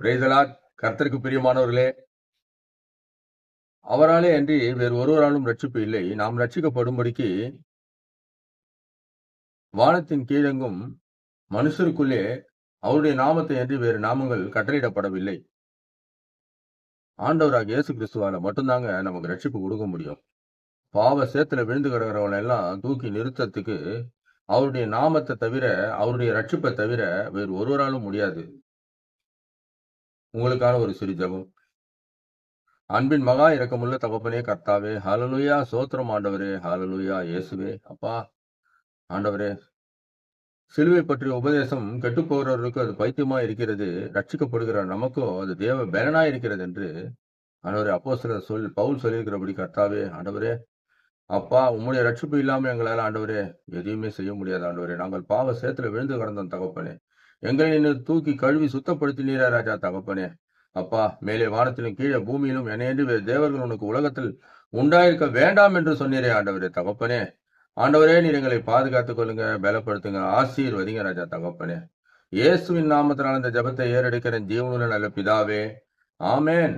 பிரேதலா கர்த்தருக்கு பிரியமானவர்களே அவராலே அன்றி வேறு ஒருவராலும் ரட்சிப்பு இல்லை. நாம் ரட்சிக்கப்படும்படிக்கு வானத்தின் கீழெங்கும் மனுஷருக்குள்ளே அவருடைய நாமத்தை அன்றி வேறு நாமங்கள் கட்டளையிடப்படவில்லை. ஆண்டவராக இயேசு கிறிஸ்துவால மட்டும்தாங்க நமக்கு ரட்சிப்பு கொடுக்க முடியும். பாவ சேத்துல விழுந்து கிடக்கிறவனை எல்லாம் தூக்கி நிறுத்தத்துக்கு அவருடைய நாமத்தை தவிர அவருடைய ரட்சிப்பை தவிர வேறு ஒருவராலும் முடியாது. உங்களுக்கான ஒரு சிறு ஜபம் அன்பின் மகா இரக்கமுள்ள தகப்பனே கர்த்தாவே ஹலலுயா சோத்திரம் ஆண்டவரே ஹலலுயா இயேசுவே அப்பா ஆண்டவரே. சிலுவை பற்றிய உபதேசம் கெட்டுப்போகிறவர்களுக்கு அது பைத்தியமா இருக்கிறது. ரட்சிக்கப்படுகிற நமக்கோ அது தேவ பலனா இருக்கிறது என்று ஆண்டவரே அப்போ சொல் பவுல் சொல்லியிருக்கிறபடி கர்த்தாவே ஆண்டவரே. அப்பா உம்முடைய ரட்சிப்பு இல்லாம எங்களால ஆண்டவரே எதையுமே செய்ய முடியாது ஆண்டவரே. நாங்கள் பாவ சேத்துல விழுந்து கிடந்தோம் தகப்பனே. எங்களை நீ தூக்கி கழுவி சுத்தப்படுத்தினீரா ராஜா தகப்பனே. அப்பா மேலே வானத்திலும் கீழே பூமியிலும் என்னையென்று வேறு தேவர்கள் உனக்கு உலகத்தில் உண்டாயிருக்க வேண்டாம் என்று சொன்னீரே ஆண்டவரே தகப்பனே. ஆண்டவரே நீர் எங்களை பாதுகாத்துக் கொள்ளுங்க பலப்படுத்துங்க ஆசீர்வதிங்க ராஜா தகப்பனே. இயேசுவின் நாமத்தினால் இந்த ஜெபத்தை ஏறெடுக்கிறேன். ஜீவனுள்ள நல்ல பிதாவே. ஆமேன்.